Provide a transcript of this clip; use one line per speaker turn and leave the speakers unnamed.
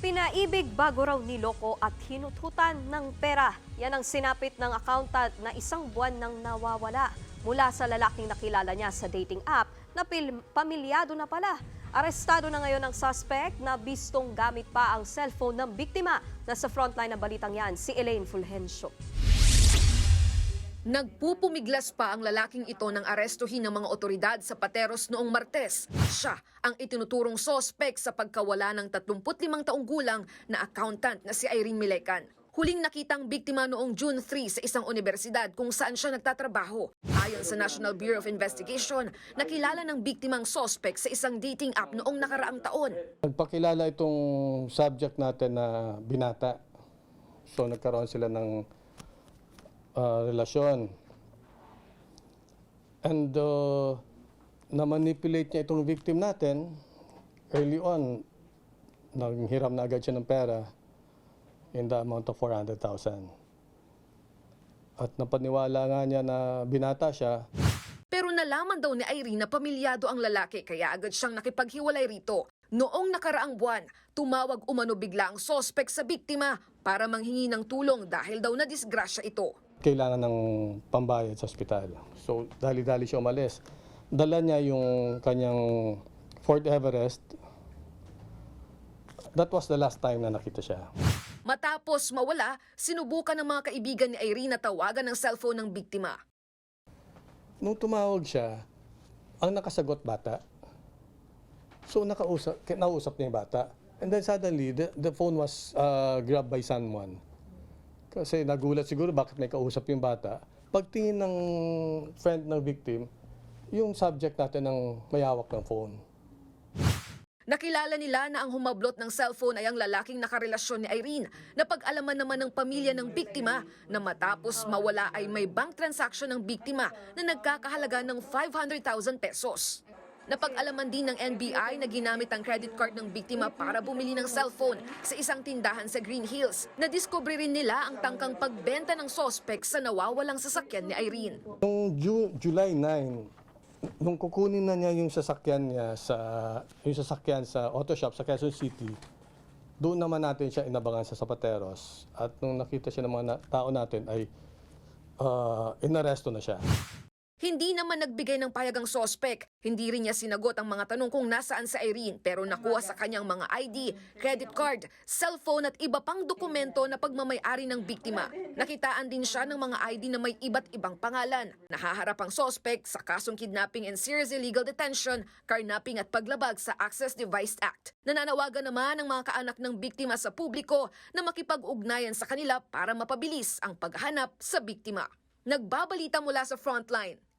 Pinaibig bago raw niloko at hinuthutan ng pera. Yan ang sinapit ng accountant na isang buwan nang nawawala. Mula sa lalaking nakilala niya sa dating app na pamilyado na pala. Arestado na ngayon ang suspect na bistong gamit pa ang cellphone ng biktima. Nasa frontline ng balitang yan, si Elaine Fulgencio.
Nagpupumiglas pa ang lalaking ito ng arestuhin ng mga otoridad sa Pateros noong Martes. Siya ang itinuturong sospek sa pagkawala ng 35 taong gulang na accountant na si Irene Milecan. Huling nakitang biktima noong June 3 sa isang universidad kung saan siya nagtatrabaho. Ayon sa National Bureau of Investigation, nakilala ng biktimang sospek sa isang dating app noong nakaraang taon.
Nagpakilala itong subject natin na binata. So nagkaroon sila ng ah, relasyon. And uh, na-manipulate niya itong victim natin. Early on, nanghiram na agad siya ng pera in the amount of 400,000. At napaniwala nga niya na binata siya,
Pero nalaman daw ni Irene na pamilyado ang lalaki kaya agad siyang nakipaghiwalay rito. Noong nakaraang buwan, tumawag umano bigla ang sospek sa biktima para manghingi ng tulong dahil daw na disgrasya ito.
Kailangan ng pambayad sa ospital. So, dali-dali siya umalis. Dala niya yung kanyang Fort Everest. That was the last time na nakita siya.
Matapos mawala, sinubukan ng mga kaibigan ni Irene na tawagan ng cellphone ng biktima.
Nung tumawag siya, ang nakasagot bata. So, nakausap, nausap niya yung bata. And then suddenly, the, the phone was uh, grabbed by someone. Kasi nagulat siguro bakit may kausap yung bata. Pagtingin ng friend ng victim, yung subject natin ng mayawak ng phone.
Nakilala nila na ang humablot ng cellphone ay ang lalaking nakarelasyon ni Irene. Napag-alaman naman ng pamilya ng biktima na matapos mawala ay may bank transaction ng biktima na nagkakahalaga ng 500,000 pesos. Napag-alaman din ng NBI na ginamit ang credit card ng biktima para bumili ng cellphone sa isang tindahan sa Green Hills. Nadiskubre rin nila ang tangkang pagbenta ng sospek sa nawawalang sasakyan ni Irene.
Noong Ju- July 9, nung kukunin na niya yung sasakyan niya sa yung sasakyan sa auto shop sa Quezon City, doon naman natin siya inabangan sa Zapateros. At nung nakita siya ng mga na- tao natin ay uh, inaresto na siya.
Hindi naman nagbigay ng payag ang sospek. Hindi rin niya sinagot ang mga tanong kung nasaan sa Irene pero nakuha sa kanyang mga ID, credit card, cellphone at iba pang dokumento na pagmamayari ng biktima. Nakitaan din siya ng mga ID na may iba't ibang pangalan. Nahaharap ang sospek sa kasong kidnapping and serious illegal detention, carnapping at paglabag sa Access Device Act. Nananawagan naman ang mga kaanak ng biktima sa publiko na makipag-ugnayan sa kanila para mapabilis ang paghahanap sa biktima. Nagbabalita mula sa Frontline,